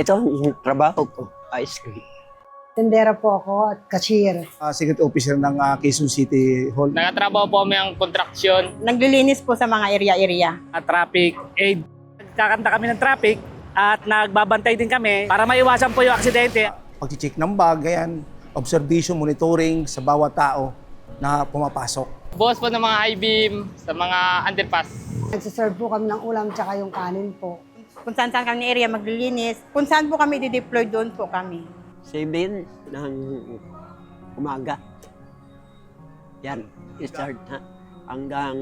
Ito ang trabaho ko, ice cream. Tendera po ako at cashier. uh, secret officer ng uh, Quezon City Hall. Nagatrabaho po kami ang kontraksyon. Naglilinis po sa mga area-area. at traffic aid. Nagkakanta kami ng traffic at nagbabantay din kami para maiwasan po yung aksidente. Pag-check ng bag, ganyan, observation, monitoring sa bawat tao na pumapasok. Bukas po ng mga high beam sa mga underpass. Nagsiserve po kami ng ulam tsaka yung kanin po. Kung saan saan kami area maglilinis, kung saan po kami dideploy, doon po kami. 7 ng umaga. Yan, start na. Hanggang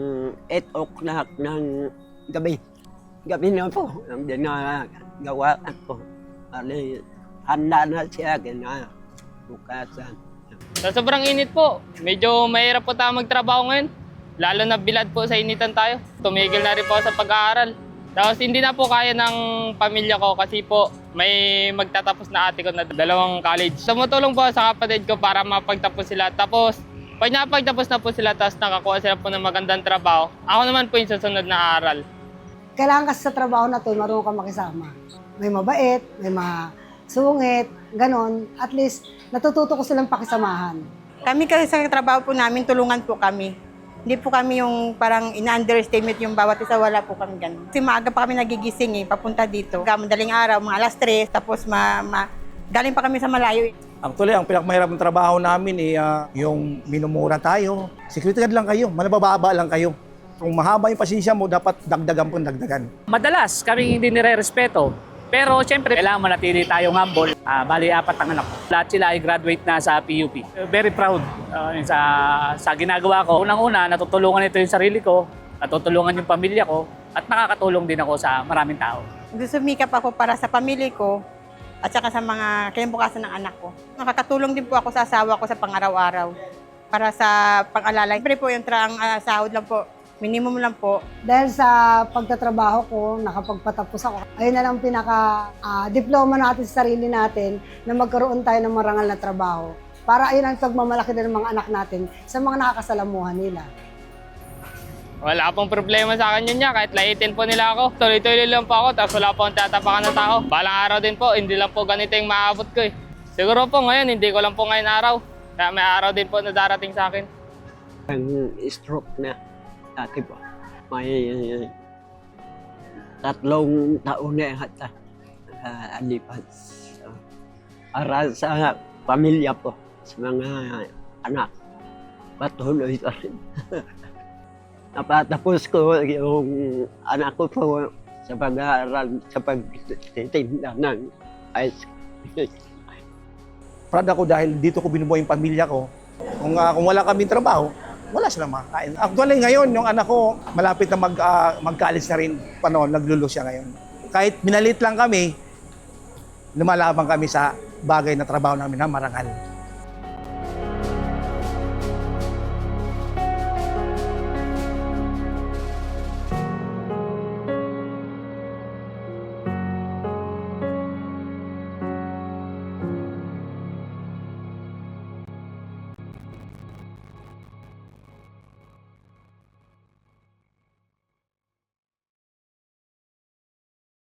8 o'clock ng gabi. Gabi na po ang ginagawa ko. Ali, handa na siya gina bukasan. Sa sobrang init po, medyo mahirap po tayo magtrabaho ngayon. Lalo na bilad po sa initan tayo. Tumigil na rin po sa pag-aaral. Tapos hindi na po kaya ng pamilya ko kasi po may magtatapos na ate ko na dalawang college. Tumutulong po sa kapatid ko para mapagtapos sila. Tapos pag napagtapos na po sila tapos nakakuha sila po ng magandang trabaho, ako naman po yung susunod na aral. Kailangan kasi sa trabaho na to, marunong ka makisama. May mabait, may masungit, ganon. At least, natututo ko silang pakisamahan. Kami kasi sa trabaho po namin, tulungan po kami. Hindi po kami yung parang ina-underestimate yung bawat isa, wala po kami ganun. Kasi maaga pa kami nagigising eh, papunta dito. Madaling araw, mga alas 3, tapos ma, ma- galing pa kami sa malayo. eh. Actually, ang pinakamahirap ng trabaho namin eh, ah, yung minumura tayo. Security guard lang kayo, manabababa lang kayo. Kung mahaba yung pasensya mo, dapat dagdagan po dagdagan. Madalas kami hindi nire-respeto. Pero siyempre, kailangan manatili tayong humble. Ah, bali, apat ang anak. Lahat sila ay graduate na sa PUP. Very proud ah, sa, sa ginagawa ko. Unang-una, natutulungan ito yung sarili ko, natutulungan yung pamilya ko, at nakakatulong din ako sa maraming tao. Sumikap ako para sa pamilya ko at saka sa mga kinabukasan ng anak ko. Nakakatulong din po ako sa asawa ko sa pang-araw-araw para sa pang-alala. Siyempre po yung tra- ang ah, sahod lang po, minimum lang po. Dahil sa pagtatrabaho ko, nakapagpatapos ako. Ayun na lang pinaka-diploma natin sa sarili natin na magkaroon tayo ng marangal na trabaho. Para ayun ang pagmamalaki din ng mga anak natin sa mga nakakasalamuhan nila. Wala pong problema sa akin yun niya, kahit laitin po nila ako. Tuloy-tuloy lang po ako, tapos wala po akong tatapakan ng tao. Balang araw din po, hindi lang po ganito yung maabot ko eh. Siguro po ngayon, hindi ko lang po ngayon araw. Kaya may araw din po na darating sa akin. Ang stroke na dati po. May tatlong taon na yata uh, alipas. So, para sa pamilya po, sa mga anak, patuloy pa rin. Napatapos ko yung anak ko po sa pag-aaral, sa pagtitinda ng ice cream. Proud ako dahil dito ko binubuhay yung pamilya ko. Kung, ah, kung wala kaming trabaho, wala silang makakain. Actually ngayon, yung anak ko malapit na mag, ah, mag-college na rin, paano, naglulus siya ngayon. Kahit minalit lang kami, lumalaban kami sa bagay na trabaho namin na marangal.